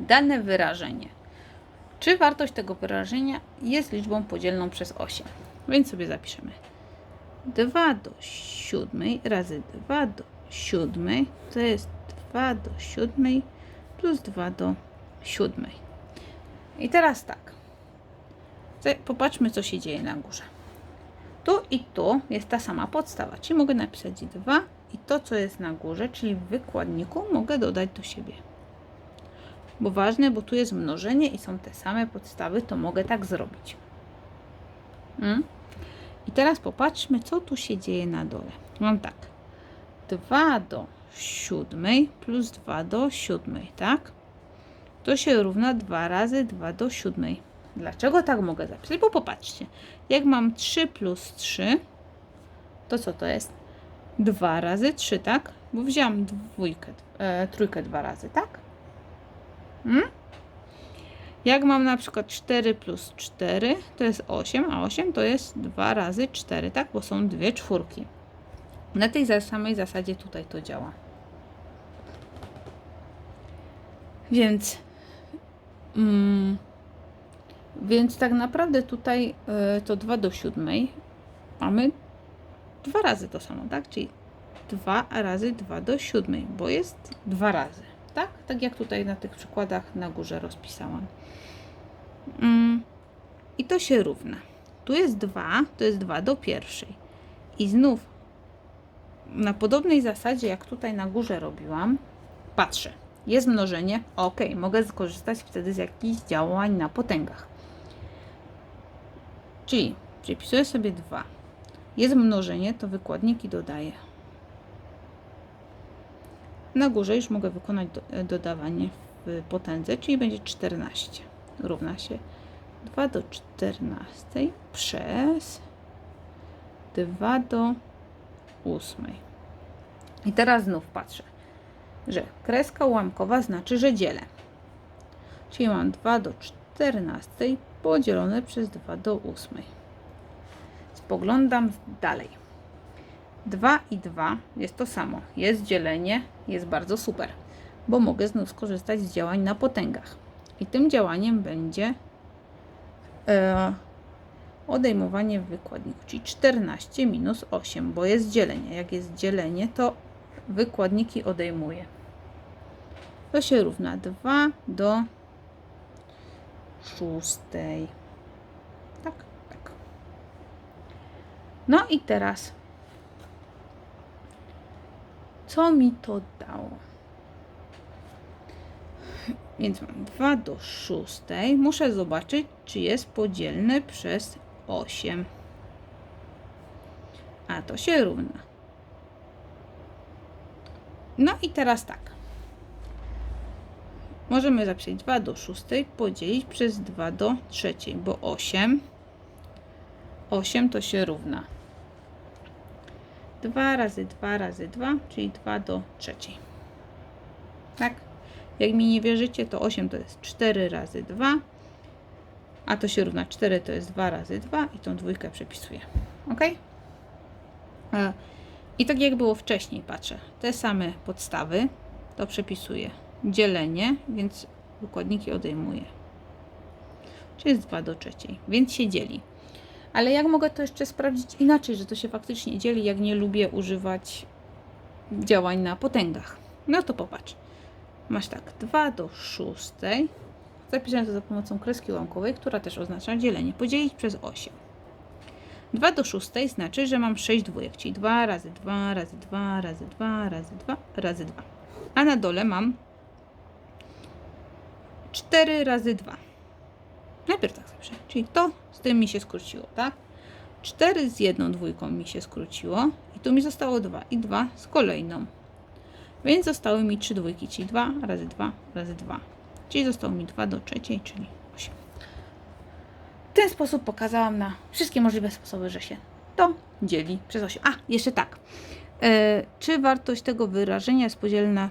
dane wyrażenie. Czy wartość tego wyrażenia jest liczbą podzielną przez 8? Więc sobie zapiszemy. 2 do 7 razy 2 do 7 to jest 2 do 7 plus 2 do 7. I teraz tak. Popatrzmy, co się dzieje na górze. Tu i tu jest ta sama podstawa, czyli mogę napisać 2 i to, co jest na górze, czyli w wykładniku, mogę dodać do siebie. Bo ważne, bo tu jest mnożenie i są te same podstawy, to mogę tak zrobić. Mm? I teraz popatrzmy, co tu się dzieje na dole. Mam tak. 2 do 7 plus 2 do 7, tak? To się równa 2 razy 2 do 7. Dlaczego tak mogę zapisać? Bo popatrzcie. Jak mam 3 plus 3, to co to jest? 2 razy 3, tak? Bo wziąłam dwójkę, e, trójkę dwa razy, tak? Hmm? Jak mam na przykład 4 plus 4, to jest 8, a 8 to jest 2 razy 4, tak? Bo są dwie czwórki. Na tej samej zasadzie tutaj to działa. Więc, mm, więc tak naprawdę tutaj y, to 2 do 7 mamy dwa razy to samo, tak? Czyli 2 razy 2 do 7, bo jest dwa razy, tak? Tak jak tutaj na tych przykładach na górze rozpisałam. Mm, I to się równa. Tu jest 2, to jest 2 do pierwszej. I znów na podobnej zasadzie, jak tutaj na górze robiłam, patrzę. Jest mnożenie, ok, mogę skorzystać wtedy z jakichś działań na potęgach. Czyli przypisuję sobie 2. Jest mnożenie, to wykładniki dodaję. Na górze już mogę wykonać do, dodawanie w potędze, czyli będzie 14. Równa się 2 do 14 przez 2 do 8. I teraz znów patrzę, że kreska ułamkowa znaczy, że dzielę. Czyli mam 2 do 14 podzielone przez 2 do 8. Spoglądam dalej. 2 i 2 jest to samo. Jest dzielenie, jest bardzo super, bo mogę znów skorzystać z działań na potęgach. I tym działaniem będzie e, odejmowanie w wykładniku, czyli 14 minus 8, bo jest dzielenie. Jak jest dzielenie, to wykładniki odejmuję. To się równa 2 do 6. Tak, tak. No i teraz, co mi to dało? Więc mam 2 do 6. Muszę zobaczyć, czy jest podzielne przez 8. A to się równa. No i teraz tak. Możemy zapisać 2 do 6 podzielić przez 2 do 3, bo 8 8 to się równa 2 razy 2 razy 2, czyli 2 do 3. Tak? Jak mi nie wierzycie, to 8 to jest 4 razy 2, a to się równa 4 to jest 2 razy 2 i tą dwójkę przepisuję. Ok? E, I tak jak było wcześniej, patrzę, te same podstawy, to przepisuję dzielenie, więc wykładniki odejmuję. Czyli jest 2 do 3, więc się dzieli. Ale jak mogę to jeszcze sprawdzić inaczej, że to się faktycznie dzieli, jak nie lubię używać działań na potęgach? No to popatrz. Masz tak, 2 do 6. Zapisałem to za pomocą kreski ułamkowej, która też oznacza dzielenie. Podzielić przez 8. 2 do 6 znaczy, że mam 6 dwójek, czyli 2 razy 2 razy 2 razy 2 razy 2 razy 2. A na dole mam 4 razy 2. Najpierw tak zapiszę, czyli to z tym mi się skróciło, tak? 4 z jedną dwójką mi się skróciło i tu mi zostało 2 i 2 z kolejną. Więc zostały mi 3 dwójki, czyli 2 razy 2 razy 2. Czyli zostało mi 2 do trzeciej, czyli 8. W ten sposób pokazałam na wszystkie możliwe sposoby, że się to dzieli przez 8. A, jeszcze tak. E, czy wartość tego wyrażenia jest podzielna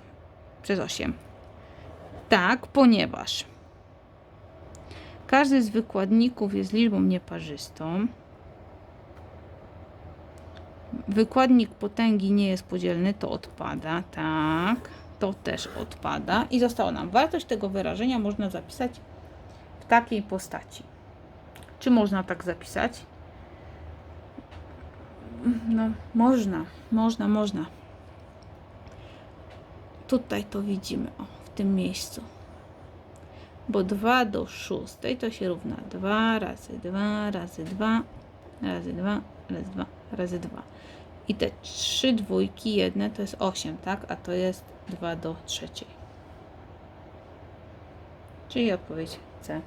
przez 8? Tak, ponieważ każdy z wykładników jest liczbą nieparzystą. Wykładnik potęgi nie jest podzielny, to odpada. Tak, To też odpada. I została nam wartość tego wyrażenia można zapisać w takiej postaci. Czy można tak zapisać? No, można, można, można. Tutaj to widzimy, o, w tym miejscu. Bo 2 do 6 to się równa 2 razy 2 razy 2 razy 2 razy 2 razy 2. I te trzy dwójki jedne to jest 8, tak? A to jest 2 do trzeciej. Czyli odpowiedź C.